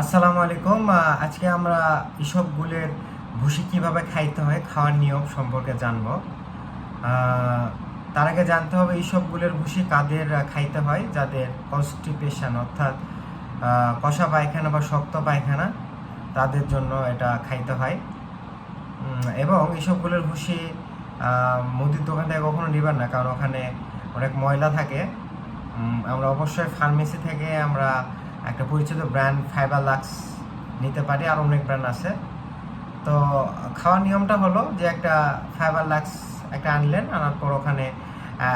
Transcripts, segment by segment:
আসসালামু আলাইকুম। আজকে আমরা ইসবগুলের ভুসি কীভাবে খাইতে হয়, খাওয়ার নিয়ম সম্পর্কে জানব। তার আগে জানতে হবে ইসবগুলের ভুসি কাদের খাইতে হয়, যাদের কনস্টিপেশন অর্থাৎ কষা পায়খানা বা শক্ত পায়খানা, তাদের জন্য এটা খাইতে হয়। এবং ইসবগুলের ভুসি মুদির দোকান থেকে কখনো নেবেন না, কারণ ওখানে অনেক ময়লা থাকে। আমরা অবশ্যই ফার্মেসি থেকে আমরা একটা পরিচিত ব্র্যান্ড ফাইবার লাক্স নিতে পারি আর অনেক ব্র্যান্ড আছে। তো খাওয়ার নিয়মটা হলো যে একটা ফাইবার লাক্স একটা আনলেন আনার পর ওখানে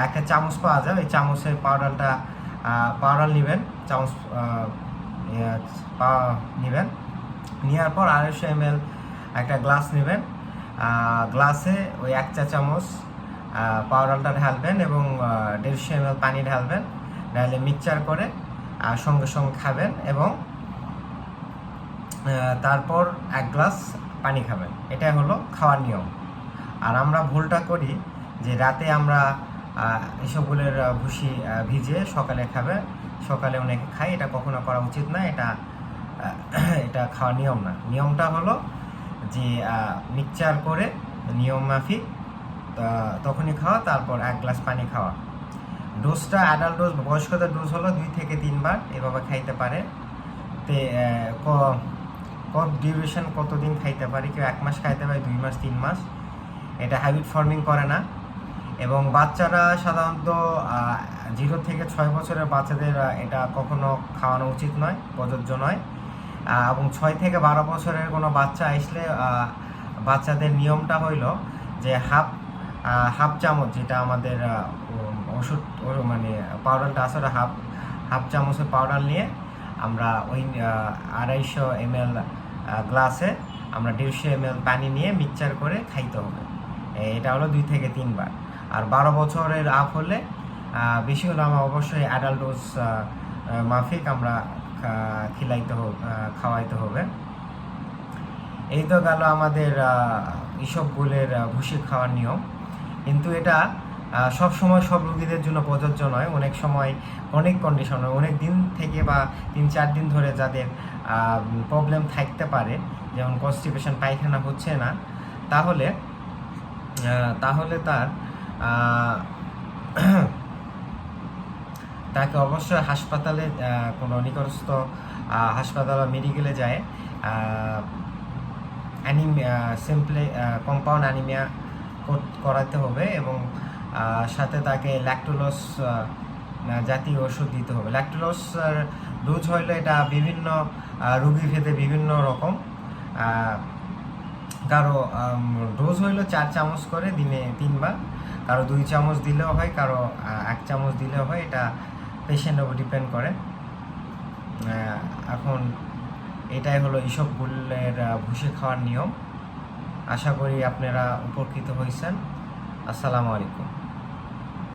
একটা চামচ পাওয়া যায়। ওই চামচের পাউডারটা পাউডার নেবেন চামচ ইয়ে, নেবেন। নেওয়ার পর আড়াইশো এম একটা গ্লাস নেবেন। গ্লাসে ওই এক চা চামচ পাউডারটা ঢালবেন এবং দেড়শো এম পানি ঢালবেন। ঢালে মিক্সচার করে সঙ্গে সঙ্গে খাবেন এবং তারপর এক গ্লাস পানি খাবেন। এটাই হলো খাওয়ার নিয়ম। আর আমরা ভুলটা করি যে রাতে আমরা এসবগুলোর ভুসি ভিজিয়ে সকালে খাবে, সকালে অনেকে খাই এটা কখনো করা উচিত না, এটা এটা খাওয়ার নিয়ম না। নিয়মটা হলো যে মিক্সচার করে নিয়ম মাফিক তখনই খাওয়া, তারপর এক গ্লাস পানি খাওয়া। ডোজটা অ্যাডাল্ট ডোজ বয়স্কদের ডোজ হলো দুই থেকে তিনবার এভাবে খাইতে পারে। তে কত ডিউরেশন কতদিন খাইতে পারি? কেউ এক মাস খাইতে পারে, দুই মাস, তিন মাস। এটা হ্যাবিট ফর্মিং করে না। এবং বাচ্চারা সাধারণত জিরো থেকে ছয় বছরের বাচ্চাদের এটা কখনো খাওয়ানো উচিত নয়, প্রযোজ্য নয়। এবং ছয় থেকে বারো বছরের কোনো বাচ্চা আসলে বাচ্চাদের নিয়মটা হইল যে হাফ হাফ চামচ যেটা আমাদের ওষুধ মানে পাউডারটা আছে ওটা হাফ হাফ চামচের পাউডার নিয়ে আমরা ওই আড়াইশো এম গ্লাসে আমরা দেড়শো এম পানি নিয়ে মিক্সচার করে খাইতে হবে। এটা হলো দুই থেকে তিনবার। আর বারো বছরের আপ হলে বেশি হলে আমরা অবশ্যই অ্যাডাল্ট ডোজ মাফিক আমরা খিলাইতে হবে খাওয়াইতে হবে। এই তো গেল আমাদের ইসবগুলের আহ, খাওয়ার নিয়ম। কিন্তু এটা সব সময় সব রোগীদের জন্য প্রযোজ্য নয়। অনেক সময় অনেক কন্ডিশন অনেক দিন থেকে বা তিন চার দিন ধরে যাদের প্রবলেম থাকতে পারে, যেমন কনস্টিপেশন পায়খানা হচ্ছে না, তাহলে তাহলে তার তাকে অবশ্যই হাসপাতালে কোনো নিকটস্থ হাসপাতাল বা মেডিকেলে যায়। অ্যানিমিয়া সিম্পলি কম্পাউন্ড অ্যানিমিয়া করাতে হবে এবং সাথে তাকে ল্যাকটোলস জাতীয় ওষুধ দিতে হবে। ল্যাকটোলস ডোজ হইলে এটা বিভিন্ন রুগী ভেদে বিভিন্ন রকম। কারও ডোজ হইল চার চামচ করে দিনে তিনবার। কারও দুই চামচ দিলেও হয়, কারও এক চামচ দিলেও হয়। এটা পেশেন্টের উপর ডিপেন্ড করে। এখন এটাই হলো ইসবগুলের ভুসি খাওয়ার নিয়ম। আশা করি আপনারা উপকৃত হয়েছেন। আসসালামু আলাইকুম।